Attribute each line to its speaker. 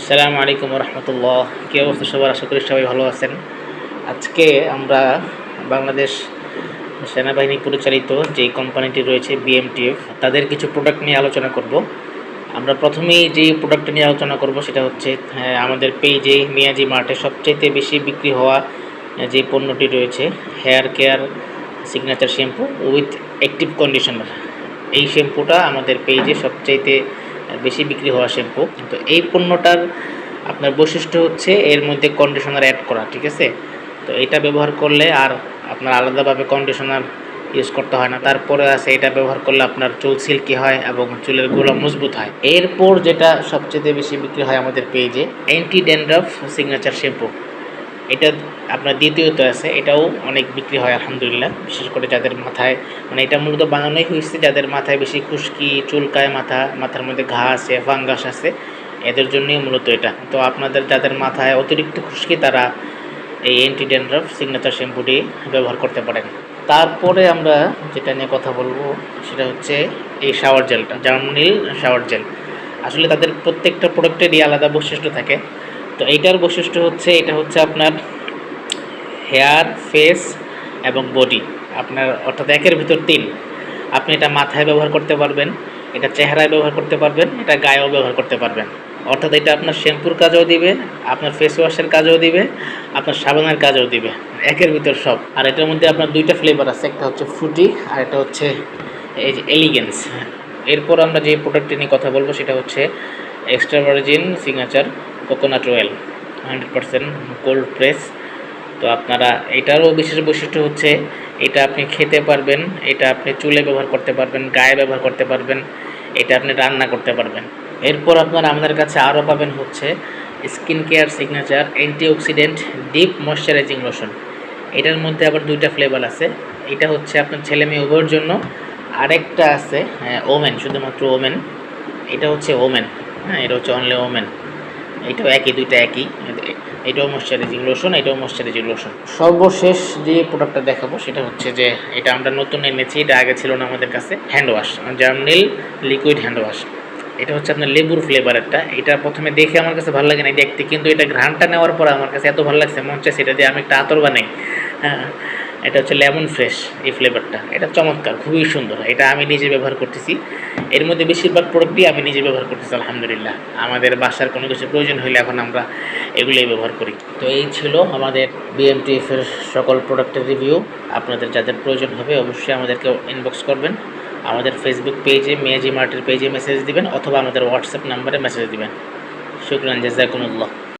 Speaker 1: আসসালামু আলাইকুম রহমতুল্লাহ কী অবস্থা সবার? আশা করি সবাই ভালো আছেন। আজকে আমরা বাংলাদেশ সেনাবাহিনী পরিচালিত যে কোম্পানিটি রয়েছে বিএমটিএফ তাদের কিছু প্রোডাক্ট নিয়ে আলোচনা করব। আমরা প্রথমেই যে প্রোডাক্টটা নিয়ে আলোচনা করব সেটা হচ্ছে হ্যাঁ, আমাদের পেজে মিয়াজি মার্টে সবচাইতে বেশি বিক্রি হওয়া যে পণ্যটি রয়েছে hair care signature shampoo with active conditioner এই শ্যাম্পুটা আমাদের পেজে সবচাইতে বেশি বিক্রি হওয়া শ্যাম্পু তো এই পণ্যটার আপনার বৈশিষ্ট্য হচ্ছে এর মধ্যে কন্ডিশনার অ্যাড করা, ঠিক আছে? তো এটা ব্যবহার করলে আর আপনার আলাদাভাবে কন্ডিশনার ইউজ করতে হয় না। তারপরে আছে এটা ব্যবহার করলে আপনার চুল সিল্কি হয় এবং চুলের গোলা মজবুত হয়। এরপর যেটা সবচেয়ে বেশি বিক্রি হয় আমাদের পেজে অ্যান্টি ড্যান্ড্রাফ সিগনেচার শ্যাম্পু এটা আপনার দ্বিতীয়ত আছে, এটাও অনেক বিক্রি হয় আলহামদুলিল্লাহ। বিশেষ করে যাদের মাথায় মানে এটা মূলত বানানোই হয়েছে, যাদের মাথায় বেশি খুশকি, চুলকায় মাথা, মাথার মধ্যে ঘা আছে, ফাঙ্গাস আছে, এদের জন্যই মূলত এটা। তো আপনাদের যাদের মাথায় অতিরিক্ত খুশকি, তারা এই অ্যান্টি ড্যান্ড্রাফ সিগনেচার শ্যাম্পুটি ব্যবহার করতে পারেন। তারপরে আমরা যেটা নিয়ে কথা বলব, সেটা হচ্ছে এই শাওয়ার জেলটা জার্মনিল শাওয়ার জেল আসলে তাদের প্রত্যেকটা প্রোডাক্টেরই আলাদা বৈশিষ্ট্য থাকে। তো এইটার বৈশিষ্ট্য হচ্ছে, এটা হচ্ছে আপনার হেয়ার ফেস এবং বডি আপনার অর্থাৎ একের ভিতর তিন। আপনি এটা মাথায় ব্যবহার করতে পারবেন, এটা চেহারায় ব্যবহার করতে পারবেন, এটা গায়েও ব্যবহার করতে পারবেন। অর্থাৎ এটা আপনার শ্যাম্পুর কাজেও দিবে, আপনার ফেস ওয়াশের কাজেও দিবে, আপনার সাবানের কাজেও দিবে। একের ভিতর সব। আর এটার মধ্যে আপনার দুইটা ফ্লেভার আছে, একটা হচ্ছে ফ্রুটি আর এটা হচ্ছে এই যে এলিগেন্স এরপর আমরা যে প্রোডাক্টটি নিয়ে কথা বলব, সেটা হচ্ছে extra signature coconut oil hundred percent cold press. তো আপনারা, এটারও বিশেষ বৈশিষ্ট্য হচ্ছে, এটা আপনি খেতে পারবেন, এটা আপনি চুলে ব্যবহার করতে পারবেন, গায়ে ব্যবহার করতে পারবেন, এটা আপনি রান্না করতে পারবেন। এরপর আপনারা আমাদের কাছে আরও পাবেন হচ্ছে skin care signature, antioxidant, deep moisturising lotion. এটার মধ্যে আবার দুইটা ফ্লেভার আছে। এটা হচ্ছে আপনার ছেলে মেয়ে উভয়ের জন্য। আরেকটা আছে ওমেন, শুধুমাত্র ওমেন। এটা হচ্ছে ওমেন হ্যাঁ এটা হচ্ছে অনলি ওমেন। এটাও একই, দুইটা একই। এটাও ময়শ্চারাইজিং লোশন এটাও ময়শ্চারাইজিং লোশন সর্বশেষ যে প্রোডাক্টটা দেখাবো, সেটা হচ্ছে যে এটা আমরা নতুন এনেছি, এটা আগে ছিল না আমাদের কাছে হ্যান্ড ওয়াশ জার্নিল লিকুইড হ্যান্ড ওয়াশ এটা হচ্ছে আপনার লেবুর ফ্লেভারেরটা এটা প্রথমে দেখে আমার কাছে ভালো লাগে না দেখতে। কিন্তু এটা ঘ্রাণটা নেওয়ার পর আমার কাছে এত ভালো লাগছে, মন চাইছে এটা দিয়ে আমি একটা আতর বানাই। হ্যাঁ। এটা হচ্ছে লেমন ফ্রেশ এই ফ্লেভারটা এটা চমৎকার, খুবই সুন্দর। এটা আমি নিজে ব্যবহার করতেছি। এর মধ্যে বেশিরভাগ প্রোডাক্টই আমি নিজে ব্যবহার করতেছি, আলহামদুলিল্লাহ। আমাদের বাসার কোনো কিছু প্রয়োজন হলে এখন আমরা এগুলোই ব্যবহার করি। তো এই ছিল আমাদের বিএমটিএফ এর সকল প্রোডাক্টের রিভিউ আপনাদের যাদের প্রয়োজন হবে অবশ্যই আমাদেরকে ইনবক্স করবেন। আমাদের ফেসবুক পেজে মেয়াজি মার্টের পেজে মেসেজ দিবেন, অথবা আমাদের হোয়াটসঅ্যাপ নাম্বারে মেসেজ দিবেন। শুক্রান, জাজাকুমুল্লাহ।